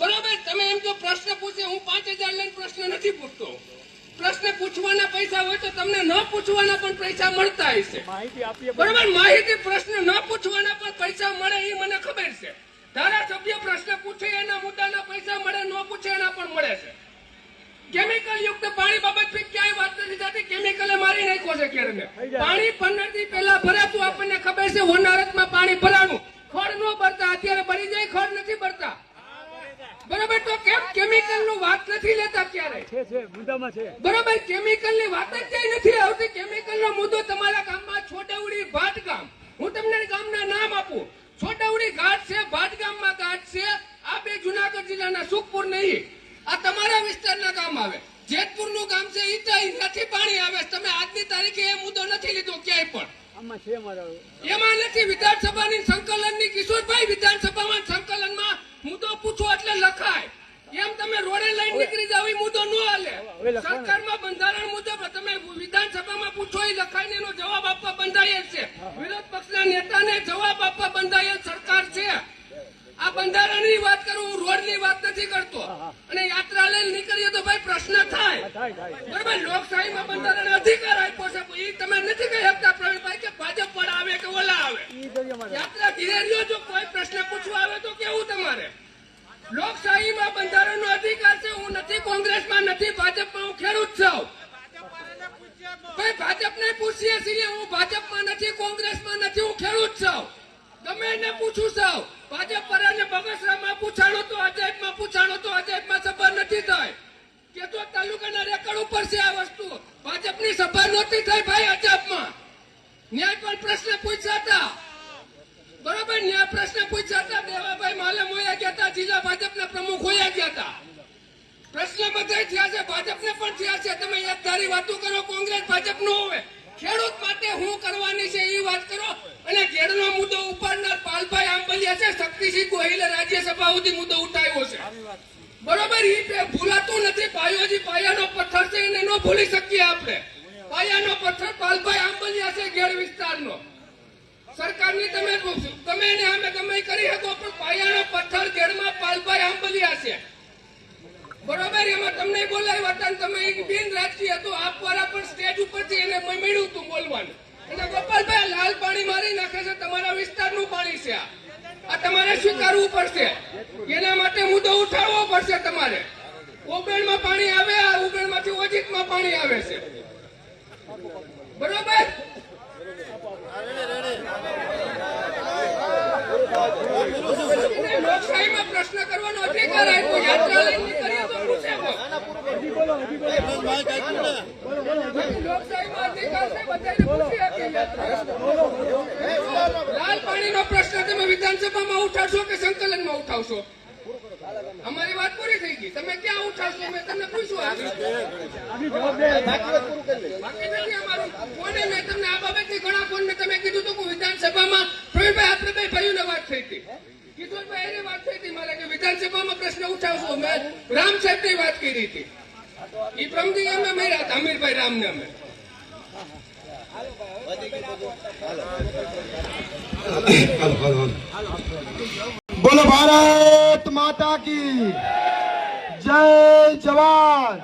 બરોબર? તમે એમ જો પ્રશ્ન પૂછે હું પાંચ હજાર લઈને પ્રશ્ન નથી પૂછતો. પ્રશ્ન પૂછવાના પૈસા હોય તો તમને ન પૂછવાના પણ પૈસા મળતા હશે. બરાબર? માહિતી પ્રશ્ન ન પૂછવાના પણ પૈસા મળે એ મને ખબર છે. ધારાસભ્ય પ્રશ્ન પૂછે એના મુદ્દાના પૈસા મળે ન પૂછે એના પણ મળે છે. કેમિકલ યુક્ત પાણી બાબતથી ક્યાંય વાત નથી થતી. કેમિકલે મારી નાખ્યો છે કેરને પાણી પંદર દી પહેલા ભરાતું આપણને ખબર છે હોનારતમાં પાણી ભરાનું ખડ ન ભરતા અત્યારે ભરી જાય ખડ નથી ભરતા બરોબર તો કેમ કેમિકલનું વાત નથી લેતા ક્યારે? છે છે મુદ્દામાં છે. બરોબર કેમિકલની વાત જ ક્યાંય નથી આવતી. કેમિકલ નો મુદ્દો તમારા ગામમાં છોટાઉડી ભાટ ગામ હું તમને ગામના નામ આપું. છોટાઉડી ઘાટ છે ભાટ ગામમાં ઘાટ છે. આ બે જુનાગઢ જિલ્લાના સુખપુર નહીં. આ તમારા વિસ્તારના ગામ આવે. જેતપુરનું ગામ છે ઈ નથી પાણી આવે. તમે આજની તારીખે એ મુદ્દો નથી લીધો ક્યાંય પણ. આમાં છે મારા એમાં નથી. વિધાનસભાની સંકલનની કિશોરભાઈ વિધાનસભામાં સંકલનમાં મુદ્દો પૂછો એટલે લખાય. એમ તમે રોડે લઈને નીકળી જાવ એ મુદ્દો ન હાલે. સરકારમાં બંધારણ મુજબ તમે વિધાનસભામાં પૂછો એ લખાઈને એનો જવાબ આપવા બંધાયેલ છે. વિરોધ પક્ષના નેતાને જવાબ આપવા બંધાયેલ સરકાર છે. આ બંધારણની વાત કરું હું રોડની વાત નથી કરતો. અને યાત્રા લઈને નીકળીએ તો ભાઈ પ્રશ્ન થાય. બરાબર લોકશાહીમાં બંધારણ અધિકાર આપ્યો છે એ તમે નથી કહી શકતા પ્રવીણભાઈ કે ભાજપ પણ આવે કે ઓલા આવે ઈ જોઈએ મારા યાત્રા ઘીરે રહ્યો જો કોઈ પ્રશ્ન પૂછવા આવે તો કેવું તમારે લોકશાહીમાં બંધારણનો અધિકાર છે હું નથી કોંગ્રેસમાં નથી, ભાજપમાં હું ખેડૂત છું. ભાઈ, ભાજપને પૂછીએ છીએ, હું ભાજપમાં નથી, કોંગ્રેસમાં નથી, હું ખેડૂત છું. ગમે એને પૂછું છું ભાજપ પર અને બગસરામાં પૂછાણો તો અજયબમાં પૂછાણો તો અજયબમાં સભા નથી થઈ કે તો તાલુકાના રેકર્ડ ઉપર છે આ વસ્તુ. ભાજપની સભા નહોતી થઈ ભાઈ અજબમાં ન્યાય પણ પ્રશ્ન પૂછ્યા હતા. બરોબર, ન્યાય પ્રશ્ન પૂછ્યા હતા. દેવાભાઈ માલમ હોયા ગયા હતા, જિલ્લા ભાજપના પ્રમુખ હોયા ગયા હતા. પ્રશ્ન બધા થયા છે ભાજપને પણ થયા છે. તમે એક ધારી વાતો કરો કોંગ્રેસ ભાજપ નો હોય ખેડૂત માટે હું કરવાની છે એ વાત કરો. અને ઘેડનો મુદ્દો ઉપાડનાર પાલભાઈ આંબલિયા છે શક્તિસિંહ ગોહિલે રાજ્યસભા સુધી મુદ્દો ઉઠાવ્યો છે. બરોબર એ ભૂલાતું નથી. પાયોજી પાયાનો પથ્થર છે એને ન ભૂલી શકીએ આપણે. પાયાનો પથ્થર પાલભાઈ આંબલિયા છે ઘેડ વિસ્તારનો. સરકારની તમે તમે એને અમે ગમે કરી શકો પણ પાયાનો પથ્થર ઘેડમાં પાલભાઈ આંબલિયા છે એમાં તમને બોલાવ્યા હતા તમે એક બિન રાજકીય હતો આપ વાળા પણ સ્ટેજ ઉપરથી એને મળ્યું હતું બોલવાનું. એટલે ગોપાલભાઈ લાલ પાણી મારી નાખે છે, તમારા વિસ્તારનું પાણી છે આ. તમારે સ્વીકારવું પડશે. એના માટે મુદ્દો ઉઠાવવો પડશે તમારે. ઓગણમાં પાણી આવે, આ ઉબેણમાંથી ઓજીતમાં પાણી આવે છે. બરોબર એને લોકશાહીમાં પ્રશ્ન કરવાનો અધિકાર આપ્યો યાત્રા લઈને નીકળીએ તો પૂછે કોણ? લોકશાહીમાં અધિકાર છે, બધાને પૂછી શકીએ. લાલ પાણીનો પ્રશ્ન તમે વિધાનસભામાં ઉઠાવશો કે સંકલનમાં ઉઠાવશો? અમારી વાત પૂરી થઈ ગઈ. તમે ક્યાં ઉઠાવશો? મેં તમને પૂછ્યું આગળ આની જવાબદારી બાકી નથી અમારું. કોને મેં તમને આ બાબતની ઘણા ફોન તમે કીધું હતું કે વિધાનસભામાં પ્રવીણભાઈ આપણે બે ભાઈઓને વાત થઈ હતી. કિશોરભાઈ એની વાત થઈ હતી. મારે કે વિધાનસભામાં પ્રશ્ન ઉઠાવશો? મેં રામ સાહેબની વાત કરી હતી. એ પ્રમદી અમે મળ્યા હતા અમીરભાઈ રામને અમે. બોલો ભારત માતા કી જય જવાન.